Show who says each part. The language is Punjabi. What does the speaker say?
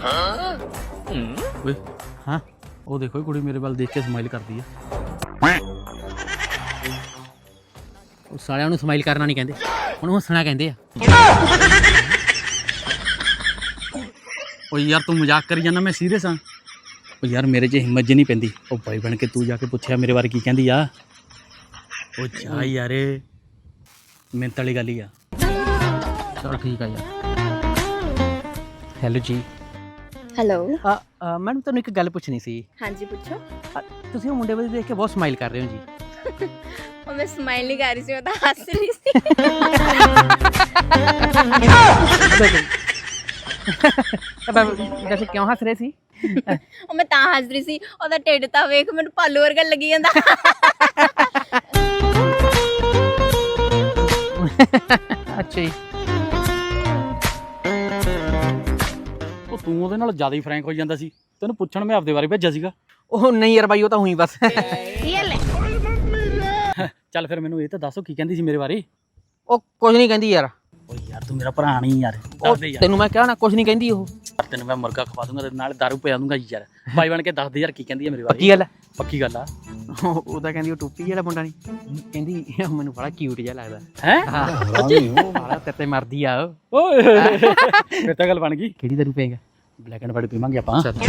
Speaker 1: ਓਏ, ਹਾਂ, ਉਹ ਦੇਖੋ ਇਹ ਕੁੜੀ ਮੇਰੇ ਵੱਲ ਦੇਖ ਕੇ ਸਮਾਈਲ ਕਰਦੀ ਆ। ਉਹ ਸਾਰਿਆਂ ਨੂੰ ਸਮਾਈਲ ਕਰਨਾ ਨਹੀਂ ਕਹਿੰਦੇ। ਹੁਣ ਹੱਸਣਾ ਕਹਿੰਦੇ ਆ। ਓ ਯਾਰ ਤੂੰ ਮਜ਼ਾਕ ਕਰੀ ਜਾਂਦਾ, ਮੈਂ ਸੀਰੀਅਸ ਆ। ਓ ਯਾਰ ਮੇਰੇ 'ਚ ਹਿੰਮਤ ਜੀ ਨਹੀਂ ਪੈਂਦੀ। ਉਹ ਭਾਈ ਬਣ ਕੇ ਤੂੰ ਜਾ ਕੇ ਪੁੱਛਿਆ ਮੇਰੇ ਬਾਰੇ ਕੀ ਕਹਿੰਦੀ ਆ। ਉਹ ਜਾ ਯਾਰ ਮਿਹਨਤ ਵਾਲੀ ਗੱਲ ਹੀ ਆ। ਚਲ ਠੀਕ ਆ ਯਾਰ। ਹੈਲੋ ਜੀ
Speaker 2: ਹੈਲੋ।
Speaker 1: ਮੈਡਮ ਤੁਹਾਨੂੰ ਇੱਕ ਗੱਲ ਪੁੱਛਣੀ ਸੀ।
Speaker 2: ਹਾਂਜੀ ਪੁੱਛੋ।
Speaker 1: ਅ, ਤੁਸੀਂ ਉਹ ਮੁੰਡੇ ਵੱਲ ਦੇਖ ਕੇ ਬਹੁਤ ਸਮਾਈਲ ਕਰ ਰਹੇ ਹੋ ਜੀ।
Speaker 2: ਉਹ ਮੈਂ ਸਮਾਈਲ ਨਹੀਂ ਕਰ ਰਹੀ ਸੀ ਉਹ ਤਾਂ ਹੱਸ ਰਹੀ ਸੀ।
Speaker 1: ਵੈਸੇ ਕਿਉਂ ਹੱਸ ਰਹੇ ਸੀ?
Speaker 2: ਉਹ ਮੈਂ ਤਾਂ ਹੱਸ ਰਹੀ ਸੀ ਉਹਦਾ ਢਿੱਡ ਤਾਂ ਵੇਖ ਮੈਨੂੰ ਪਾਲੂ ਵਰਗਾ ਲੱਗੀ ਜਾਂਦਾ।
Speaker 1: ਅੱਛਾ ਜੀ। ਤੂੰ ਉਹਦੇ ਨਾਲ ਜ਼ਿਆਦਾ ਹੀ ਫਰੈਂਕ ਹੋ ਜਾਂਦਾ ਸੀ। ਤੈਨੂੰ ਪੁੱਛਣ ਮੈਂ ਆਪਦੇ ਬਾਰੇ ਭੇਜਿਆ ਸੀਗਾ।
Speaker 3: ਉਹ ਨਹੀਂ ਯਾਰ ਬਾਈ ਉਹ ਤਾਂ ਹੋਈ ਬਸ।
Speaker 1: ਚੱਲ ਫਿਰ ਮੈਨੂੰ ਇਹ ਤਾਂ ਦੱਸੋ ਕੀ ਕਹਿੰਦੀ ਸੀ ਮੇਰੇ ਬਾਰੇ।
Speaker 3: ਉਹ ਕੁਝ ਨਹੀਂ ਕਹਿੰਦੀ ਯਾਰ।
Speaker 1: ਓ ਯਾਰ ਤੂੰ ਮੇਰਾ ਭਰਾ ਨਹੀਂ ਯਾਰ।
Speaker 3: ਤੈਨੂੰ ਮੈਂ ਕਿਹਾ ਨਾ ਕੁਝ ਨਹੀਂ ਕਹਿੰਦੀ ਉਹ।
Speaker 1: ਤੈਨੂੰ ਮੈਂ ਮੁਰਗਾ ਖਵਾ ਦੂੰਗਾ ਤੇ ਨਾਲ ਦਾਰੂ ਪਿਆ ਦੂੰਗਾ ਯਾਰ। ਭਾਈ ਬਣ ਕੇ ਦੱਸ ਦੇ ਯਾਰ ਕੀ ਕਹਿੰਦੀ ਹੈ ਮੇਰੇ ਬਾਰੇ।
Speaker 3: ਕੀ ਗੱਲ ਹੈ
Speaker 1: ਪੱਕੀ ਗੱਲ ਆ।
Speaker 3: ਉਹ ਤਾਂ ਕਹਿੰਦੀ ਉਹ ਟੋਪੀ ਵਾਲਾ ਮੁੰਡਾ ਨਹੀਂ। ਕਹਿੰਦੀ ਮੈਨੂੰ ਬੜਾ ਕਿਊਟ ਜਿਹਾ ਲੱਗਦਾ।
Speaker 1: ਹੈ?
Speaker 3: ਹਾਂ। ਉਹ ਬੜਾ ਤੇਰੇ ਮਰਦੀ ਆ
Speaker 1: ਓਏ। ਫਿਰ ਤਾਂ ਗੱਲ ਬਣ ਗਈ।
Speaker 3: ਕਿਹੜੀ ਦਾਰੂ ਪਏਗਾ?
Speaker 1: ਬਲੈਕ ਐਂਡ ਵਾਈਟ ਪੀਵਾਂਗੇ ਆਪਾਂ।
Speaker 4: ਦੀ